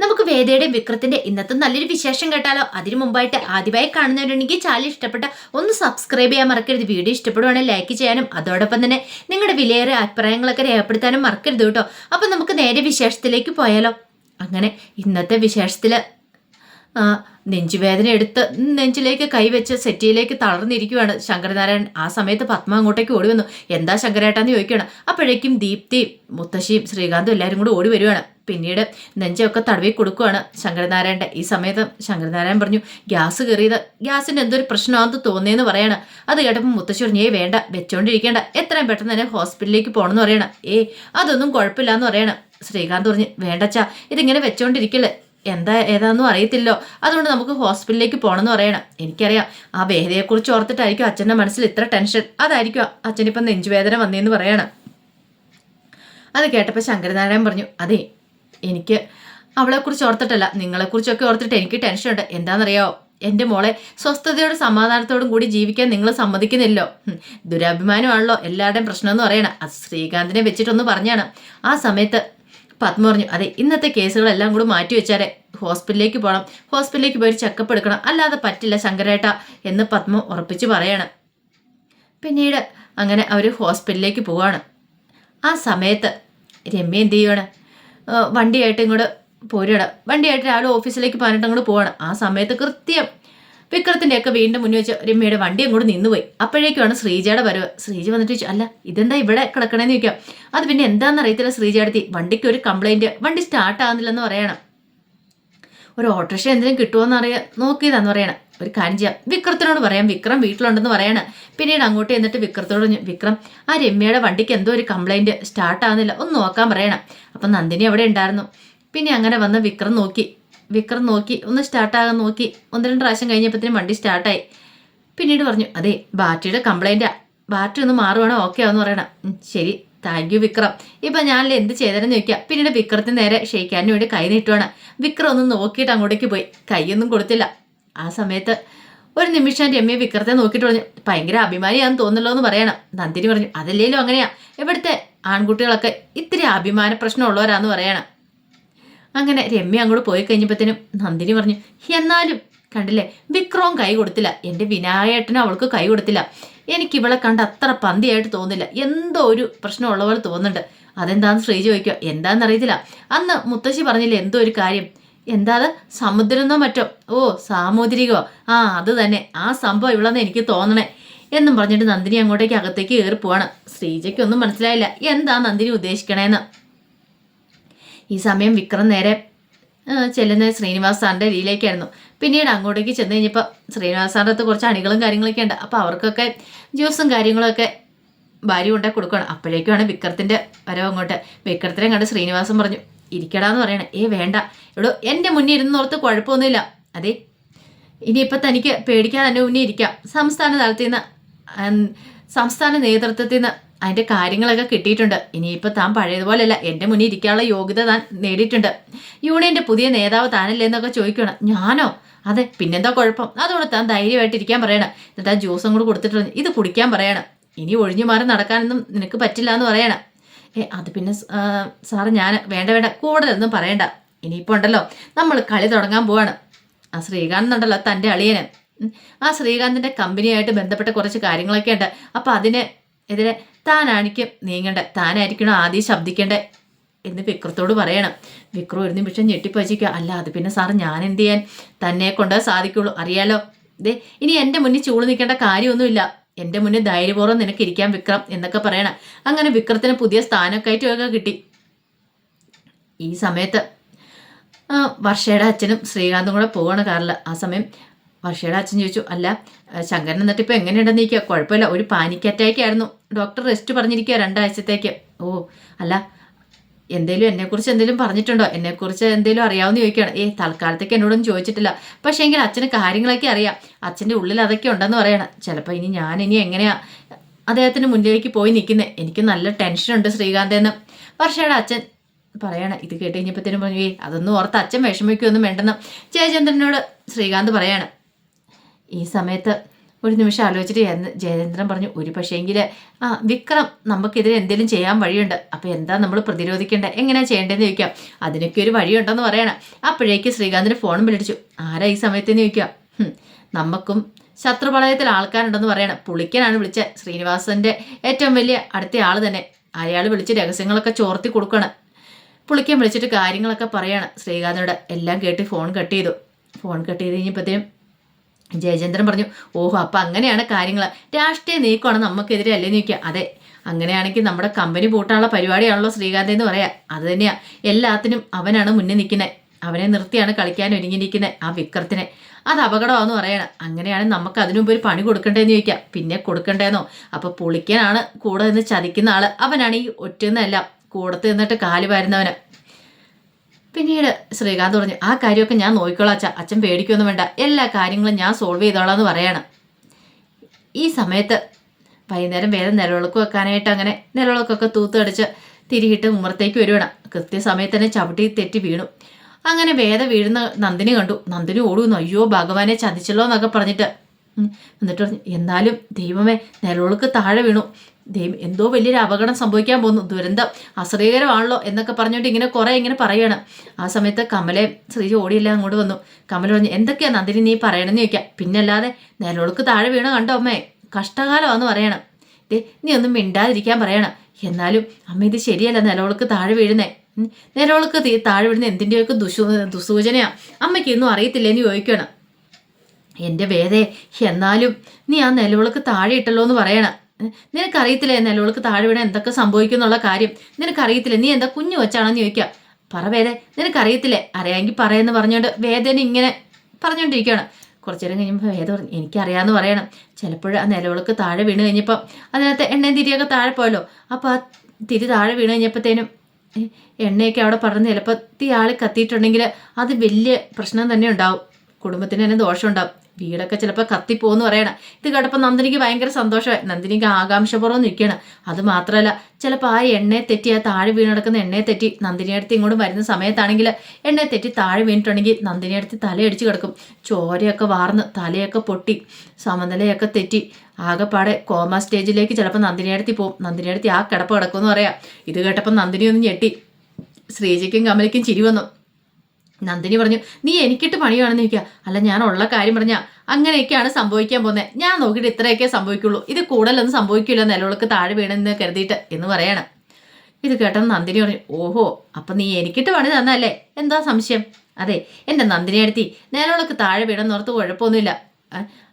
നമുക്ക് വേദയുടെ വിക്രത്തിന്റെ ഇന്നത്തെ നല്ലൊരു വിശേഷം കേട്ടാലോ? അതിനു മുമ്പായിട്ട് ആദ്യമായി കാണുന്നവരുണ്ടെങ്കിൽ ചാനൽ ഇഷ്ടപ്പെട്ട ഒന്ന് സബ്സ്ക്രൈബ് ചെയ്യാൻ മറക്കരുത്. വീഡിയോ ഇഷ്ടപ്പെടുവാണെങ്കിൽ ലൈക്ക് ചെയ്യാനും അതോടൊപ്പം തന്നെ നിങ്ങളുടെ വിലയേറെ അഭിപ്രായങ്ങളൊക്കെ രേഖപ്പെടുത്താനും മറക്കരുത് കേട്ടോ. അപ്പൊ നമുക്ക് നേരെ വിശേഷത്തിലേക്ക് പോയാലോ? അങ്ങനെ ഇന്നത്തെ വിശേഷത്തിൽ നെഞ്ചുവേദന എടുത്ത് നെഞ്ചിലേക്ക് കൈവച്ച് സെറ്റിയിലേക്ക് തളർന്നിരിക്കുവാണ് ശങ്കരനാരായണൻ. ആ സമയത്ത് പത്മ അങ്ങോട്ടേക്ക് ഓടി വന്നു. എന്താ ശങ്കരേട്ടാന്ന് ചോദിക്കുകയാണ്. അപ്പോഴേക്കും ദീപ്തിയും മുത്തശ്ശിയും ശ്രീകാന്തും എല്ലാവരും കൂടി ഓടി വരുവാണ്. പിന്നീട് നെഞ്ചൊക്കെ തടവി കൊടുക്കുകയാണ് ശങ്കരനാരായണന്റെ ഈ സമയത്ത് ശങ്കരനാരായണൻ പറഞ്ഞു ഗ്യാസ് കയറിയത് ഗ്യാസിന്റെ എന്തൊരു പ്രശ്നമാണെന്ന് തോന്നിയെന്ന് പറയണം. അത് കേട്ടപ്പോൾ മുത്തശ്ശി പറഞ്ഞു വേണ്ട വെച്ചോണ്ടിരിക്കേണ്ട. എത്രയും പെട്ടെന്ന് തന്നെ ഹോസ്പിറ്റലിലേക്ക് പോകണമെന്ന് പറയണം. ഏ അതൊന്നും കുഴപ്പമില്ല എന്ന് പറയണം. ശ്രീകാന്ത് പറഞ്ഞു വേണ്ടച്ചാ ഇതിങ്ങനെ വെച്ചോണ്ടിരിക്കല്ലേ എന്താ ഏതാണെന്നും അറിയത്തില്ലോ. അതുകൊണ്ട് നമുക്ക് ഹോസ്പിറ്റലിലേക്ക് പോകണമെന്ന് പറയണം. എനിക്കറിയാം. ആ വേദയെക്കുറിച്ച് ഓർത്തിട്ടായിരിക്കും അച്ഛന്റെ മനസ്സിൽ ഇത്ര ടെൻഷൻ. അതായിരിക്കും അച്ഛനിപ്പം നെഞ്ചുവേദന വന്നേന്ന് പറയണം. അത് കേട്ടപ്പോൾ ശങ്കരനാരായണൻ പറഞ്ഞു അതെ എനിക്ക് അവളെക്കുറിച്ച് ഓർത്തിട്ടല്ല നിങ്ങളെക്കുറിച്ചൊക്കെ ഓർത്തിട്ട് എനിക്ക് ടെൻഷനുണ്ട്. എന്താണെന്നറിയാമോ എന്റെ മോളെ സ്വസ്ഥതയോടും സമാധാനത്തോടും കൂടി ജീവിക്കാൻ നിങ്ങൾ സമ്മതിക്കുന്നില്ലോ. ദുരാഭിമാനമാണല്ലോ എല്ലാവരുടെയും പ്രശ്നമെന്ന് പറയണം. അത് ശ്രീകാന്തിനെ വെച്ചിട്ടൊന്ന് പറഞ്ഞാണ്. ആ സമയത്ത് പത്മ പറഞ്ഞു അതെ ഇന്നത്തെ കേസുകളെല്ലാം കൂടി മാറ്റി വെച്ചാലേ ഹോസ്പിറ്റലിലേക്ക് പോകണം ഹോസ്പിറ്റലിലേക്ക് പോയി ചെക്കപ്പ് എടുക്കണം. അല്ലാതെ പറ്റില്ല ശങ്കരേട്ട എന്ന് പത്മ ഉറപ്പിച്ച് പറയണം. പിന്നീട് അങ്ങനെ അവർ ഹോസ്പിറ്റലിലേക്ക് പോവാണ്. ആ സമയത്ത് രമ്യ എന്ത് ചെയ്യുവാണ്? വണ്ടിയായിട്ട് ഇങ്ങോട്ട് പോരുകയാണ്. വണ്ടിയായിട്ട് രാവിലെ ഓഫീസിലേക്ക് പറഞ്ഞിട്ട് അങ്ങോട്ട് പോവാണ്. ആ സമയത്ത് കൃത്യം വിക്രത്തിന്റെയൊക്കെ വീണ്ടും മുന്നിൽ വെച്ച് രമ്യയുടെ വണ്ടി അങ്ങോട്ട് നിന്നുപോയി. അപ്പോഴേക്കുമാണ് ശ്രീജയുടെ വരവ്. ശ്രീജ വന്നിട്ട് ചോദിച്ചു അല്ല ഇതെന്താ ഇവിടെ കിടക്കണേന്ന് ചോദിക്കാം. അത് പിന്നെ എന്താണെന്ന് അറിയത്തില്ല ശ്രീജയടുത്തി വണ്ടിക്ക് ഒരു കംപ്ലൈന്റ് വണ്ടി സ്റ്റാർട്ട് ആകുന്നില്ലെന്ന് പറയണം. ഒരു ഓട്ടോറിക്ഷ എന്തെങ്കിലും കിട്ടുമോന്ന് അറിയാം നോക്കിയതാന്ന് പറയണം. ഒരു കാര്യം ചെയ്യാം. വിക്രത്തിനോട് പറയാം. വിക്രം വീട്ടിലുണ്ടെന്ന് പറയണം. പിന്നീട് അങ്ങോട്ട് എന്നിട്ട് വിക്രത്തോട് വിക്രം ആ രമ്യയുടെ വണ്ടിക്ക് എന്തോ ഒരു കംപ്ലൈന്റ് സ്റ്റാർട്ട് ആകുന്നില്ല ഒന്ന് നോക്കാൻ പറയണം. അപ്പം നന്ദിനി അവിടെ ഉണ്ടായിരുന്നു. പിന്നെ അങ്ങനെ വന്ന് വിക്രം നോക്കി. വിക്രം നോക്കി. ഒന്ന് സ്റ്റാർട്ടാകാൻ നോക്കി. ഒന്ന് രണ്ട് പ്രാവശ്യം കഴിഞ്ഞപ്പോഴത്തേനും വണ്ടി സ്റ്റാർട്ടായി പിന്നീട് പറഞ്ഞു അതെ ബാറ്ററിയുടെ കംപ്ലൈന്റാ ബാറ്ററി ഒന്ന് മാറുവാണോ? ഓക്കെ ആവെന്ന് പറയണം. ശരി. Thank you Vikram. ഇപ്പം ഞാൻ എന്ത് ചെയ്തതെന്ന് ചോദിക്കാം. പിന്നീട് വിക്രത്തിന് നേരെ ഷെയ്ക്കാനും വേണ്ടി കൈ നീട്ടുവാണ്. വിക്രം ഒന്ന് നോക്കിയിട്ട് അങ്ങോട്ടേക്ക് പോയി. കൈയൊന്നും കൊടുത്തില്ല. ആ സമയത്ത് ഒരു നിമിഷം രമ്യ വിക്രത്തെ നോക്കിയിട്ട് പറഞ്ഞു ഭയങ്കര അഭിമാനിയാന്ന് തോന്നല്ലോ എന്ന് പറയണം. നന്ദിനി പറഞ്ഞു അതല്ലേലും അങ്ങനെയാ. ഇവിടുത്തെ ആൺകുട്ടികളൊക്കെ ഇത്തിരി അഭിമാന പ്രശ്നമുള്ളവരാന്ന് പറയണം. അങ്ങനെ രമ്യ അങ്ങോട്ട് പോയി കഴിഞ്ഞപ്പോഴത്തേനും നന്ദിനി പറഞ്ഞു എന്നാലും കണ്ടില്ലേ വിക്രവും കൈ കൊടുത്തില്ല. എന്റെ വിനായേട്ടനും അവൾക്ക് കൈ കൊടുത്തില്ല. എനിക്ക് ഇവളെ കണ്ട് അത്ര പന്തിയായിട്ട് തോന്നില്ല എന്തോ ഒരു പ്രശ്നമുള്ള പോലെ തോന്നുന്നുണ്ട്. അതെന്താന്ന് ശ്രീജി ചോദിക്കുക എന്താണെന്ന് അറിയത്തില്ല അന്ന് മുത്തശ്ശി പറഞ്ഞില്ല എന്തോ ഒരു കാര്യം? എന്താ അത്? സമുദ്രമെന്നോ മറ്റോ? ഓ സാമൂതിരികോ. ആ അത് തന്നെ. ആ സംഭവം ഇവളെന്ന് എനിക്ക് തോന്നണേ എന്നും പറഞ്ഞിട്ട് നന്ദിനി അങ്ങോട്ടേക്ക് അകത്തേക്ക് കയറി പോവാണ്. ശ്രീജയ്ക്കൊന്നും മനസ്സിലായില്ല. എന്താ നന്ദിനി ഉദ്ദേശിക്കണേന്ന്? ഈ സമയം വിക്രം നേരെ ചെല്ലുന്നത് ശ്രീനിവാസ് സാറിന്റെ രീതിയിലേക്കായിരുന്നു പിന്നീട് അങ്ങോട്ടേക്ക് ചെന്ന് കഴിഞ്ഞപ്പോൾ ശ്രീനിവാസ് അടുത്ത് കുറച്ച് അണികളും കാര്യങ്ങളൊക്കെ ഉണ്ട്. അപ്പോൾ അവർക്കൊക്കെ ജ്യൂസും കാര്യങ്ങളൊക്കെ ഭാര്യ കൊണ്ടേ കൊടുക്കണം. അപ്പോഴേക്കുമാണ് വിക്രത്തിന്റെ വരവ് അങ്ങോട്ട്. വിക്രത്തിനെ കണ്ട് ശ്രീനിവാസം പറഞ്ഞു ഇരിക്കടാന്ന് പറയണേ. ഏ വേണ്ട. ഇവിടെ എന്റെ മുന്നിൽ ഇരുന്നോർത്ത് കുഴപ്പമൊന്നുമില്ല. അതെ ഇനിയിപ്പോൾ തനിക്ക് പേടിക്കാതെ എന്റെ മുന്നിൽ ഇരിക്കാം. സംസ്ഥാന തലത്തിൽ നിന്ന് സംസ്ഥാന നേതൃത്വത്തിൽ നിന്ന് അതിന്റെ കാര്യങ്ങളൊക്കെ കിട്ടിയിട്ടുണ്ട്. ഇനിയിപ്പോൾ താൻ പഴയതുപോലെയല്ല എന്റെ മുന്നിൽ ഇരിക്കാനുള്ള യോഗ്യത താൻ നേടിയിട്ടുണ്ട്. യൂണിയന്റെ പുതിയ നേതാവ് താനല്ലേ എന്നൊക്കെ ചോദിക്കണം ഞാനോ? അതെ പിന്നെന്താ കുഴപ്പം? അതുകൊണ്ട് താൻ ധൈര്യമായിട്ടിരിക്കാൻ പറയണം. എന്നിട്ട് ആ ജ്യൂസും കൂടെ കൊടുത്തിട്ടുണ്ട് ഇത് കുടിക്കാൻ പറയണം. ഇനി ഒഴിഞ്ഞു മാറി നടക്കാനൊന്നും നിനക്ക് പറ്റില്ല എന്ന് പറയണം. ഏ അത് പിന്നെ സാറ് ഞാൻ വേണ്ട വേണ്ട കൂടുതലൊന്നും പറയണ്ട. ഇനിയിപ്പോൾ ഉണ്ടല്ലോ നമ്മൾ കളി തുടങ്ങാൻ പോവാണ്. ആ ശ്രീകാന്ത് ഉണ്ടല്ലോ തന്റെ അളിയന്. ആ ശ്രീകാന്തിന്റെ കമ്പനിയായിട്ട് ബന്ധപ്പെട്ട കുറച്ച് കാര്യങ്ങളൊക്കെ ഉണ്ട്. അപ്പോൾ അതിനെ എതിരെ താനായിരിക്കും നീങ്ങണ്ടേ താനായിരിക്കണം ആദ്യം ശബ്ദിക്കേണ്ടേ എന്ന് വിക്രത്തോട് പറയണം. വിക്രു ഒരു നിമിഷം ഞെട്ടിപ്പച്ചിക്കുക അല്ല അത് പിന്നെ സാറ് ഞാൻ എന്ത് ചെയ്യാൻ തന്നെ കൊണ്ട് സാധിക്കുള്ളൂ. അറിയാലോ. ദേ ഇനി എന്റെ മുന്നിൽ ചൂട് നിൽക്കേണ്ട കാര്യമൊന്നുമില്ല. എന്റെ മുന്നിൽ ധൈര്യപൂർവം നിനക്ക് ഇരിക്കാൻ വിക്രം എന്നൊക്കെ പറയണം. അങ്ങനെ വിക്രത്തിന് പുതിയ സ്ഥാനക്കയറ്റമൊക്കെ കിട്ടി. ഈ സമയത്ത് വർഷയുടെ അച്ഛനും ശ്രീകാന്തും കൂടെ പോവാണ് കാറിൽ. ആ സമയം വർഷയുടെ അച്ഛൻ ചോദിച്ചു അല്ല ശങ്കരൻ എന്നിട്ട് ഇപ്പോൾ എങ്ങനെയുണ്ടെന്ന് നിൽക്കുക കുഴപ്പമില്ല. ഒരു പാനിക് അറ്റാക്ക് ആയിരുന്നു. ഡോക്ടർ റെസ്റ്റ് പറഞ്ഞിരിക്കുക രണ്ടാഴ്ചത്തേക്ക്. ഓ അല്ല എന്തേലും എന്നെക്കുറിച്ച് എന്തെങ്കിലും പറഞ്ഞിട്ടുണ്ടോ? എന്നെക്കുറിച്ച് എന്തെങ്കിലും അറിയാവുന്ന ചോദിക്കുകയാണ്. ഏ തൽക്കാലത്തേക്ക് എന്നോടൊന്നും ചോദിച്ചിട്ടില്ല. പക്ഷേ എങ്കിൽ അച്ഛന് കാര്യങ്ങളൊക്കെ അറിയാം. അച്ഛന്റെ ഉള്ളിൽ അതൊക്കെ ഉണ്ടെന്ന് പറയണം. ചിലപ്പോൾ ഇനി ഞാൻ ഇനി എങ്ങനെയാ അദ്ദേഹത്തിന് മുന്നിലേക്ക് പോയി നിൽക്കുന്നത് എനിക്ക് നല്ല ടെൻഷനുണ്ട് ശ്രീകാന്തെന്ന് വർഷയുടെ അച്ഛൻ പറയണം. ഇത് കേട്ട് കഴിഞ്ഞപ്പോഴത്തേനും പറഞ്ഞു ഏ അതൊന്നും ഓർത്ത് അച്ഛൻ വിഷമിക്കുകയൊന്നും വേണ്ടെന്ന്. ജയചന്ദ്രനോട് ശ്രീകാന്ത് പറയാണ്. ഈ സമയത്ത് ഒരു നിമിഷം ആലോചിച്ചിട്ട് ജയ- ജയചന്ദ്രൻ പറഞ്ഞു ഒരു പക്ഷേങ്കിൽ ആ വിക്രം നമുക്കെതിരെ എന്തെങ്കിലും ചെയ്യാൻ വഴിയുണ്ട്. അപ്പോൾ എന്താ നമ്മൾ പ്രതിരോധിക്കേണ്ടത് എങ്ങനെയാണ് ചെയ്യേണ്ടതെന്ന് ചോദിക്കാം. അതിനൊക്കെ ഒരു വഴിയുണ്ടെന്ന് പറയണം. അപ്പോഴേക്ക് ശ്രീകാന്തിന് ഫോണും വിളിച്ചു. ആരാ ഈ സമയത്തെന്ന് ചോദിക്കാം "ഹും, നമുക്കും ശത്രുപാളയത്തിൽ ആൾക്കാരുണ്ടെന്ന് പറയണം. പുളിക്കനാണ് വിളിച്ച. ശ്രീനിവാസന്റെ ഏറ്റവും വലിയ അടുത്ത ആൾ തന്നെ. അയാൾ വിളിച്ച് രഹസ്യങ്ങളൊക്കെ ചോർത്തി കൊടുക്കണം. പുളിക്കൻ വിളിച്ചിട്ട് കാര്യങ്ങളൊക്കെ പറയാണ്. ശ്രീകാന്തിനോട് എല്ലാം കേട്ട് ഫോൺ കട്ട് ചെയ്തു. ഫോൺ കട്ട് ചെയ്ത് കഴിഞ്ഞപ്പോഴത്തേനും ജയചന്ദ്രൻ പറഞ്ഞു ഓഹോ അപ്പം അങ്ങനെയാണ് കാര്യങ്ങൾ രാഷ്ട്രീയ നീക്കമാണ് നമുക്കെതിരെ അല്ലേ നീക്കുക? അതെ അങ്ങനെയാണെങ്കിൽ നമ്മുടെ കമ്പനി പൂട്ടാനുള്ള പരിപാടിയാണല്ലോ ശ്രീകാന്ത് എന്ന് പറയാം. അത് തന്നെയാണ് എല്ലാത്തിനും അവനാണ് മുന്നിൽ നിൽക്കുന്നത് അവനെ നിർത്തിയാണ് കളിക്കാൻ ഒരുങ്ങിയിരിക്കുന്നത് ആ വിക്രത്തിനെ. അത് അപകടമാണെന്ന് പറയണം. അങ്ങനെയാണെങ്കിൽ നമുക്ക് അതിനു മുമ്പ് ഒരു പണി കൊടുക്കണ്ടേന്ന് ചോദിക്കാം. പിന്നെ കൊടുക്കണ്ടേന്നോ? അപ്പോൾ പുളിക്കനാണ് കൂടെ നിന്ന് ചതിക്കുന്ന ആൾ അവനാണ് ഈ ഒറ്റന്നല്ല കൂടത്ത് നിന്നിട്ട് കാൽ വാരുന്നവന്. പിന്നീട് ശ്രീകാന്ത് പറഞ്ഞു ആ കാര്യമൊക്കെ ഞാൻ നോക്കിക്കോളാം അച്ഛ. അച്ഛൻ പേടിക്കൊന്നും വേണ്ട. എല്ലാ കാര്യങ്ങളും ഞാൻ സോൾവ് ചെയ്തോളാം എന്ന് പറയണം. ഈ സമയത്ത് വൈകുന്നേരം വേറെ നിലവിളക്ക് വെക്കാനായിട്ട് അങ്ങനെ നിലവിളക്കൊക്കെ തൂത്തടിച്ച് തിരികിട്ട് ഉമ്മറത്തേക്ക് വരുവാണ്. കൃത്യസമയത്ത് തന്നെ ചവിട്ടി തെറ്റി വീണു. അങ്ങനെ വേദ വീഴുന്ന നന്ദിനി കണ്ടു. നന്ദിനി ഓടുന്നു. അയ്യോ ഭഗവാനെ ചതിച്ചല്ലോ എന്നൊക്കെ പറഞ്ഞിട്ട്. എന്നിട്ട് പറഞ്ഞു എന്നാലും ദൈവമേ നിലവിളക്ക് താഴെ വീണു. ദൈവം എന്തോ വലിയൊരു അപകടം സംഭവിക്കാൻ പോകുന്നു. ദുരന്തം അശ്രീകരമാണല്ലോ എന്നൊക്കെ പറഞ്ഞുകൊണ്ട് ഇങ്ങനെ കുറേ ഇങ്ങനെ പറയണം. ആ സമയത്ത് കമലെ ശ്രീജി ഓടിയില്ല അങ്ങോട്ട് വന്നു. കമല പറഞ്ഞു എന്തൊക്കെയാ നന്ദിനി നീ പറയണമെന്ന് ചോദിക്കാം. പിന്നല്ലാതെ നിലവിളക്ക് താഴെ വീണ കണ്ടോ അമ്മേ? കഷ്ടകാലമാണെന്ന് പറയണം. ദേ നീ ഒന്നും മിണ്ടാതിരിക്കാൻ പറയണം. എന്നാലും അമ്മ ഇത് ശരിയല്ല നിലവിളക്ക് താഴെ വീഴുന്നേ. നിലവിളക്ക് താഴെ വീഴുന്ന എന്തിന്റെയൊക്കെ ദുസൂ ദുസൂചനയാ? അമ്മയ്ക്ക് ഒന്നും അറിയത്തില്ലേന്ന് ചോദിക്കണം. എന്റെ വേദേ എന്നാലും നീ ആ നിലവിളക്ക് താഴെ ഇട്ടല്ലോ എന്ന് പറയണം. നിനക്കറിയത്തില്ലേ ഓൾക്ക് താഴെ വീണ എന്തൊക്കെ സംഭവിക്കും എന്നുള്ള കാര്യം? നിനക്കറിയത്തില്ല? നീ എന്താ കുഞ്ഞു വെച്ചാണെന്ന് ചോദിക്കാം പറ വേദേ നിനക്കറിയത്തില്ലേ? അറിയാമെങ്കിൽ പറയെന്ന് പറഞ്ഞുകൊണ്ട് വേദന ഇങ്ങനെ പറഞ്ഞുകൊണ്ടിരിക്കുകയാണ്. കുറച്ചു നേരം കഴിയുമ്പോൾ വേദ പറഞ്ഞു എനിക്കറിയാമെന്ന് പറയണം. ചിലപ്പോൾ ആ നിലവിളക്ക് താഴെ വീണ് കഴിഞ്ഞപ്പോൾ അതിനകത്ത് എണ്ണയും തിരിയൊക്കെ താഴെ പോയല്ലോ. അപ്പോൾ ആ തിരി താഴെ വീണ് കഴിഞ്ഞപ്പോഴത്തേനും എണ്ണയൊക്കെ അവിടെ പറഞ്ഞ് ചിലപ്പോൾ തീ ആളി കത്തിയിട്ടുണ്ടെങ്കിൽ അത് വലിയ പ്രശ്നം തന്നെ ഉണ്ടാവും. കുടുംബത്തിന് തന്നെ ദോഷം ഉണ്ടാവും വീടൊക്കെ ചിലപ്പോൾ കത്തിപ്പോന്ന് പറയണം. ഇത് കേട്ടപ്പോൾ നന്ദിനിക്ക് ഭയങ്കര സന്തോഷമായി. നന്ദിനിക്ക് ആകാംക്ഷപൂർവം നിൽക്കണം. അത് മാത്രമല്ല ചിലപ്പോൾ ആ എണ്ണയെ തെറ്റി ആ താഴെ വീണ് കിടക്കുന്ന എണ്ണയെ തെറ്റി നന്ദിനി അടുത്ത് ഇങ്ങോട്ട് വരുന്ന സമയത്താണെങ്കിൽ എണ്ണയെ തെറ്റി താഴെ വീണിട്ടുണ്ടെങ്കിൽ നന്ദിനി അടുത്ത് തലയടിച്ച് കിടക്കും. ചോരയൊക്കെ വാർന്ന് തലയൊക്കെ പൊട്ടി സമനിലയൊക്കെ തെറ്റി. ആകെപ്പാടെ കോമ സ്റ്റേജിലേക്ക് ചിലപ്പോൾ നന്ദിനി അടുത്ത് പോകും നന്ദിനി അടുത്ത് ആ കിടപ്പ് കിടക്കുമെന്ന് പറയാം. ഇത് കേട്ടപ്പോൾ നന്ദിനി ഒന്ന് ഞെട്ടി. ശ്രീജയ്ക്കും കമലയ്ക്കും ചിരി വന്നു. നന്ദിനി പറഞ്ഞു നീ എനിക്കിട്ട് പണിയാണെന്ന് ചോദിക്കുക. അല്ല ഞാൻ ഉള്ള കാര്യം പറഞ്ഞ അങ്ങനെയൊക്കെയാണ് സംഭവിക്കാൻ പോകുന്നത് ഞാൻ നോക്കിയിട്ട് ഇത്രയൊക്കെ സംഭവിക്കുള്ളൂ. ഇത് കൂടുതലൊന്നും സംഭവിക്കില്ല നിലവിളക്ക് താഴെ വീണെന്ന് കരുതിയിട്ട് എന്ന് പറയണം. ഇത് കേട്ടെന്ന് നന്ദിനി പറഞ്ഞു ഓഹോ അപ്പം നീ എനിക്കിട്ട് പണി തന്നല്ലേ എന്താ സംശയം? അതെ എന്റെ നന്ദിനി അടുത്തി നിലവിളക്ക് താഴെ വീണെന്ന് ഓർത്ത് കുഴപ്പമൊന്നുമില്ല.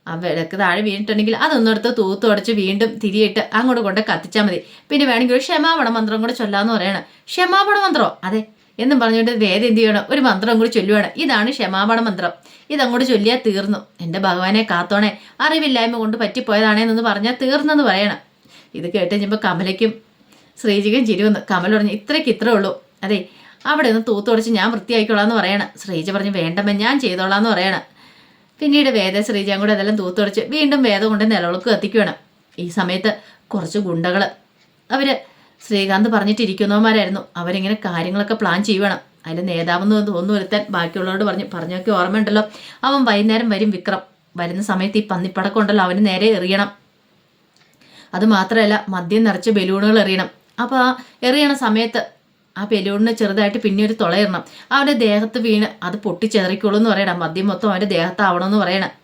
ആ, വിളക്ക് താഴെ വീണിട്ടുണ്ടെങ്കിൽ അതൊന്നെടുത്ത് തൂത്തുടച്ച് വീണ്ടും തിരിയിട്ട് അങ്ങോട്ട് കൊണ്ട് കത്തിച്ചാൽ മതി. പിന്നെ വേണമെങ്കിൽ ഒരു ക്ഷമാപണ മന്ത്രം കൂടെ ചൊല്ലാന്ന് പറയണം. ക്ഷമാപണ മന്ത്രോ? അതെ. എന്നും പറഞ്ഞുകൊണ്ട് വേദം എന്ത് ചെയ്യണം? ഒരു മന്ത്രം കൂടി ചൊല്ലുവാണ്. ഇതാണ് ക്ഷമാപണ മന്ത്രം. ഇതങ്ങോട്ട് ചൊല്ലിയാൽ തീർന്നു. എന്റെ ഭഗവാനെ കാത്തോണേ അറിവില്ലായ്മ കൊണ്ട് പറ്റിപ്പോയതാണേന്നൊന്ന് പറഞ്ഞാൽ തീർന്നെന്ന് പറയണം. ഇത് കേട്ട് കഴിഞ്ഞപ്പോൾ കമലയ്ക്കും ശ്രീജിക്കും ചിരിവന്നു കമൽ പറഞ്ഞു ഇത്രയ്ക്ക് ഇത്രേ ഉള്ളൂ. അതെ അവിടെ ഒന്ന് തൂത്തുടച്ച് ഞാൻ വൃത്തിയായിക്കോളാം എന്ന് പറയണം. ശ്രീജ പറഞ്ഞു വേണ്ടമ്മ ഞാൻ ചെയ്തോളാം എന്ന് പറയണം. പിന്നീട് വേദ ശ്രീജയും കൂടെ അതെല്ലാം തൂത്തുടച്ച് വീണ്ടും വേദം കൊണ്ട് നിലവിളക്ക് കത്തിക്കുകയാണ് ഈ സമയത്ത് കുറച്ച് ഗുണ്ടകൾ അവർ ശ്രീകാന്ത് പറഞ്ഞിട്ടിരിക്കുന്നവന്മാരായിരുന്നു. അവരിങ്ങനെ കാര്യങ്ങളൊക്കെ പ്ലാൻ ചെയ്യണം. അതിൽ നേതാവെന്ന് തോന്നുന്നു വരുത്താൻ ബാക്കിയുള്ളവരോട് പറഞ്ഞു പറഞ്ഞൊക്കെ ഓർമ്മയുണ്ടല്ലോ. അവൻ വൈകുന്നേരം വരും വിക്രം. വരുന്ന സമയത്ത് ഈ പന്നിപ്പടക്കം ഉണ്ടല്ലോ അവന് നേരെ എറിയണം. അത് മാത്രമല്ല മദ്യം നിറച്ച് ബലൂണുകൾ എറിയണം. അപ്പോൾ എറിയണ സമയത്ത് ആ ബലൂണിന് ചെറുതായിട്ട് പിന്നെ ഒരു തുളയിടണം. അവന്റെ ദേഹത്ത് വീണ് അത് പൊട്ടിച്ചെറിക്കുള്ളൂ എന്ന് പറയണം. മദ്യം മൊത്തം അവന്റെ ദേഹത്താവണമെന്ന് പറയണം.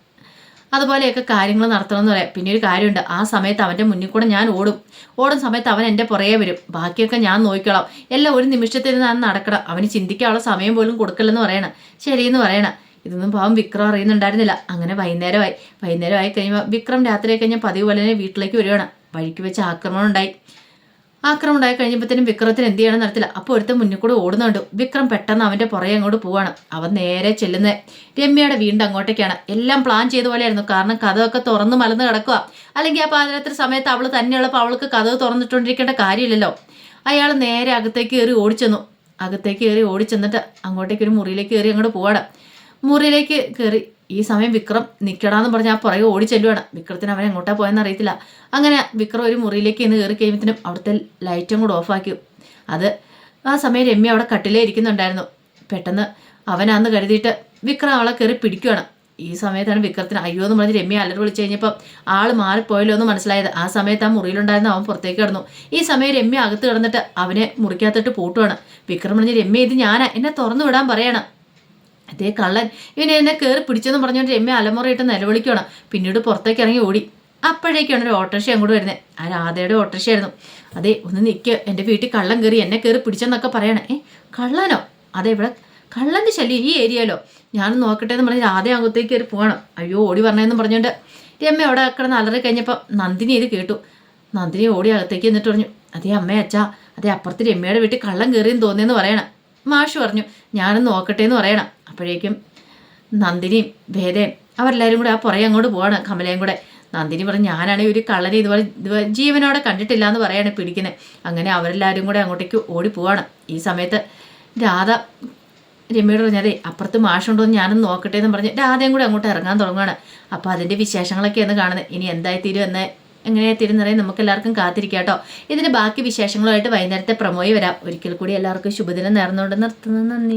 അതുപോലെയൊക്കെ കാര്യങ്ങൾ നടത്തണമെന്ന് പറയാം. പിന്നെ ഒരു കാര്യമുണ്ട്. ആ സമയത്ത് അവന്റെ മുന്നിൽ കൂടെ ഞാൻ ഓടും. ഓടുന്ന സമയത്ത് അവൻ എന്റെ പുറകെ വരും. ബാക്കിയൊക്കെ ഞാൻ നോക്കിക്കോളാം. എല്ലാം ഒരു നിമിഷത്തിൽ ഞാൻ നടക്കണം. അവന് ചിന്തിക്കാനുള്ള സമയം പോലും കൊടുക്കില്ലെന്ന് പറയണം. ശരിയെന്ന് പറയണം. ഇതൊന്നും പാവം വിക്രം അറിയുന്നുണ്ടായിരുന്നില്ല. അങ്ങനെ വൈകുന്നേരമായി. വൈകുന്നേരമായി കഴിയുമ്പോൾ വിക്രം രാത്രി കഴിഞ്ഞാൽ പതിവ് പോലെ വീട്ടിലേക്ക് വരികയാണ് വഴിക്ക് വെച്ച് ആക്രമണം ഉണ്ടായി. ആക്രമണം ഉണ്ടായി കഴിഞ്ഞപ്പോഴത്തേനും വിക്രത്തിന് എന്ത് ചെയ്യണം നടത്തില്ല അപ്പോൾ ഒരുത്ത മുന്നിൽ കൂടെ ഓടുന്നുണ്ട്. വിക്രം പെട്ടെന്ന് അവന്റെ പുറകെ അങ്ങോട്ട് പോവാണ്. അവൻ നേരെ ചെല്ലുന്നത് രമ്യയുടെ വീണ്ടും അങ്ങോട്ടേക്കാണ്. എല്ലാം പ്ലാൻ ചെയ്ത പോലെയായിരുന്നു. കാരണം കഥയൊക്കെ തുറന്ന് മലന്ന് കിടക്കുക അല്ലെങ്കിൽ ആ പാതിരാത്രി സമയത്ത് അവൾ തന്നെയുള്ളപ്പോൾ അവൾക്ക് കഥ തുറന്നിട്ടുകൊണ്ടിരിക്കേണ്ട കാര്യമില്ലല്ലോ. അയാൾ നേരെ അകത്തേക്ക് കയറി ഓടിച്ചെന്നു. അകത്തേക്ക് കയറി ഓടിച്ചെന്നിട്ട് അങ്ങോട്ടേക്ക് ഒരു മുറിയിലേക്ക് കയറി അങ്ങോട്ട് പോവാണ്. മുറിയിലേക്ക് കയറി ഈ സമയം വിക്രം നിൽക്കടാന്ന് പറഞ്ഞ് ആ പുറകെ ഓടി ചെല്ലുവാണ്. വിക്രത്തിന് അവൻ എങ്ങോട്ടാ പോയെന്ന് അറിയത്തില്ല. അങ്ങനെ വിക്രം ഒരു മുറിയിലേക്ക് ഇന്ന് കയറി കഴിയുമ്പത്തിനും അവിടുത്തെ ലൈറ്റും കൂടെ ഓഫാക്കി അത് ആ സമയം രമ്യ അവിടെ കട്ടിലേ ഇരിക്കുന്നുണ്ടായിരുന്നു. പെട്ടെന്ന് അവനാന്ന് കരുതിയിട്ട് വിക്രം അവളെ കയറി പിടിക്കുവാണ്. ഈ സമയത്താണ് വിക്രത്തിന് അയ്യോ എന്ന് പറഞ്ഞ് രമ്യ അലറി വിളിച്ചു കഴിഞ്ഞപ്പോൾ ആൾ മാറിപ്പോയല്ലോ എന്ന് മനസ്സിലായത്. ആ സമയത്ത് ആ മുറിയിലുണ്ടായിരുന്ന അവൻ പുറത്തേക്ക് കിടന്നു. ഈ സമയം രമ്യ അകത്ത് കിടന്നിട്ട് അവനെ മുറിക്കകത്തിട്ട് പൂട്ടുവാണ്. വിക്രം പറഞ്ഞ് രമ്യ ഇത് ഞാനാ. എന്നെ തുറന്നു വിടാൻ പറയണം. അതേ കള്ളൻ. ഇവനെ എന്നെ കയറി പിടിച്ചെന്ന് പറഞ്ഞുകൊണ്ട് രമ്യ അലമുറയിട്ട് നിലവിളിക്കുകയാണ് പിന്നീട് പുറത്തേക്ക് ഇറങ്ങി ഓടി. അപ്പോഴേക്കാണ് ഒരു ഓട്ടോറിക്ഷ അങ്ങോട്ട് വരുന്നത്. ആ രാധയുടെ ഓട്ടോറിക്ഷയായിരുന്നു അതെ ഒന്ന് നിൽക്കുക എന്റെ വീട്ടിൽ കള്ളൻ കയറി എന്നെ കയറി പിടിച്ചെന്നൊക്കെ പറയണേ. ഏ കള്ളനോ? അതെ ഇവിടെ കള്ളന്റെ ശല്യം ഈ ഏരിയയിലോ? ഞാൻ നോക്കട്ടെ എന്ന് പറഞ്ഞ് രാധ അങ്ങോട്ടേക്ക് കയറി പോകണം അയ്യോ ഓടി പറഞ്ഞതെന്ന് പറഞ്ഞുകൊണ്ട് അമ്മ അവിടെ കിടന്ന് അലറി കഴിഞ്ഞപ്പോൾ നന്ദിനി ഇത് കേട്ടു. നന്ദിനി ഓടി അകത്തേക്ക് എന്നിട്ട് പറഞ്ഞു അതേ അമ്മേ അച്ഛാ അതേ അപ്പുറത്ത് രമ്യയുടെ വീട്ടിൽ കള്ളം കയറിയെന്ന് തോന്നിയെന്ന് പറയണം. മാഷ് പറഞ്ഞു ഞാനും നോക്കട്ടെ എന്ന് പറയണം. അപ്പോഴേക്കും നന്ദിനിയും ഭേദയും അവരെല്ലാവരും കൂടെ ആ പുറകെ അങ്ങോട്ട് പോവാണ് കമലയും കൂടെ. നന്ദിനി പറഞ്ഞു ഞാനാണെങ്കിൽ ഒരു കള്ളനെ ഇതുപോലെ ഇതുപോലെ ജീവനോടെ കണ്ടിട്ടില്ല എന്ന് പറയാണ് പിടിക്കുന്നത് അങ്ങനെ അവരെല്ലാവരും കൂടെ അങ്ങോട്ടേക്ക് ഓടി പോവാണ്. ഈ സമയത്ത് രാധ രമ്യയോട് അതെ അപ്പുറത്ത് മാഷുണ്ടോ എന്ന് ഞാനൊന്ന് നോക്കട്ടെ എന്ന് പറഞ്ഞ് രാധയും കൂടെ അങ്ങോട്ട് ഇറങ്ങാൻ തുടങ്ങുകയാണ് അപ്പോൾ അതിന്റെ വിശേഷങ്ങളൊക്കെയാണ് കാണുന്നത് ഇനി എന്തായി തീരും എന്ന് എങ്ങനെയായി തിരുനിറയും നമുക്ക് എല്ലാവർക്കും കാത്തിരിക്കാം കേട്ടോ. ബാക്കി വിശേഷങ്ങളുമായിട്ട് വൈകുന്നേരത്തെ പ്രമോയി വരാം. ഒരിക്കൽ കൂടി എല്ലാവർക്കും ശുഭദിനം നേർന്നുകൊണ്ട് നിർത്തുന്നു. നന്ദി.